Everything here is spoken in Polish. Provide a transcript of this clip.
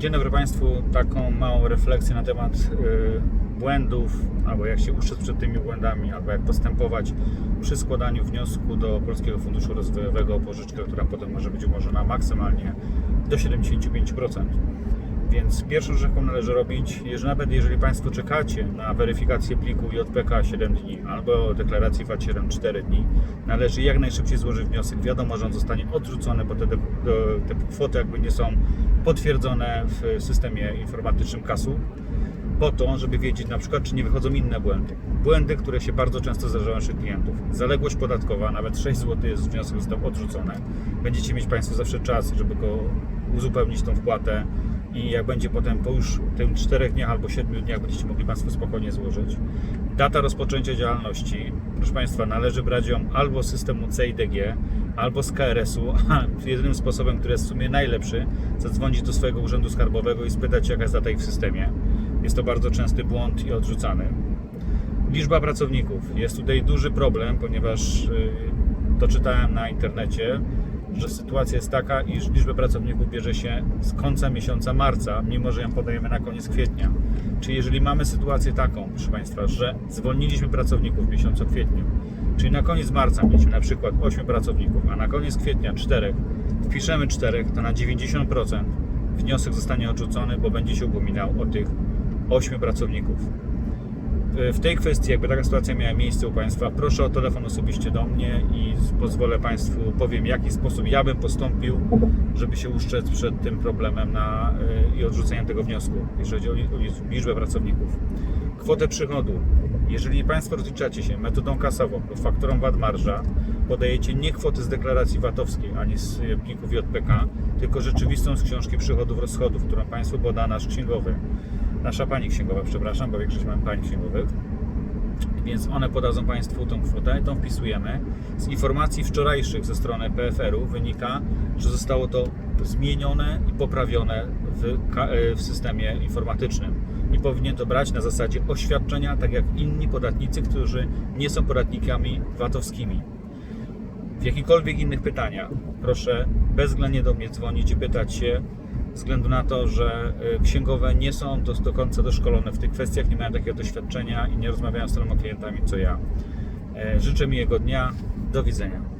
Dzień dobry Państwu. Taką małą refleksję na temat y, błędów, albo jak się ustrzec przed tymi błędami, albo jak postępować przy składaniu wniosku do Polskiego Funduszu Rozwojowego o pożyczkę, która potem może być umorzona maksymalnie do 75%. Więc pierwszą rzecz, jaką należy robić, jeżeli nawet jeżeli Państwo czekacie na weryfikację pliku JPK 7 dni albo deklaracji VAT 7 4 dni, należy jak najszybciej złożyć wniosek. Wiadomo, że on zostanie odrzucony, bo te, te, kwoty jakby nie są potwierdzone w systemie informatycznym KAS-u, po to, żeby wiedzieć na przykład, czy nie wychodzą inne błędy. Błędy, które się bardzo często zdarzają naszych klientów. Zaległość podatkowa, nawet 6 zł jest wniosek został odrzucony. Będziecie mieć Państwo zawsze czas, żeby go uzupełnić tą wpłatę i jak będzie potem po już tym 4 dniach albo 7 dniach będziecie mogli Państwo spokojnie złożyć. Data rozpoczęcia działalności, proszę Państwa, należy brać ją albo z systemu CIDG, albo z KRS-u. Jedynym sposobem, który jest w sumie najlepszy, zadzwonić do swojego urzędu skarbowego i spytać, jaka jest data ich w systemie. Jest to bardzo częsty błąd i odrzucany. Liczba pracowników. Jest tutaj duży problem, ponieważ yy, doczytałem na internecie, że sytuacja jest taka, iż liczbę pracowników bierze się z końca miesiąca marca, mimo że ją podajemy na koniec kwietnia. Czyli jeżeli mamy sytuację taką, proszę Państwa, że zwolniliśmy pracowników w miesiącu kwietniu, czyli na koniec marca mieliśmy na przykład 8 pracowników, a na koniec kwietnia 4, wpiszemy 4, to na 90% wniosek zostanie odrzucony, bo będzie się upominał o tych 8 pracowników w tej kwestii, jakby taka sytuacja miała miejsce u Państwa, proszę o telefon osobiście do mnie i pozwolę Państwu, powiem w jaki sposób ja bym postąpił, żeby się uszczec przed tym problemem na, y, i odrzuceniem tego wniosku, jeżeli chodzi o li- o liczbę pracowników. Kwotę przychodu. Jeżeli Państwo rozliczacie się metodą kasową lub fakturą VAT marża, podajecie nie kwoty z deklaracji VAT-owskiej ani z plików JPK, tylko rzeczywistą z książki przychodów rozchodów, którą Państwu poda nasz księgowy nasza pani księgowa, przepraszam, bo większość mamy pań księgowych. Więc one podadzą Państwu tą kwotę, tą wpisujemy. Z informacji wczorajszych ze strony PFR-u wynika, że zostało to zmienione i poprawione w, e, w systemie informatycznym. I powinien to brać na zasadzie oświadczenia, tak jak inni podatnicy, którzy nie są podatnikami VAT-owskimi. W jakichkolwiek innych pytaniach, proszę bezwzględnie do mnie dzwonić i pytać się, względu na to, że y, księgowe nie są do, do końca doszkolone w tych kwestiach, nie mają takiego doświadczenia i nie rozmawiają z tyloma klientami co ja. E, Życzę miłego dnia. Do widzenia.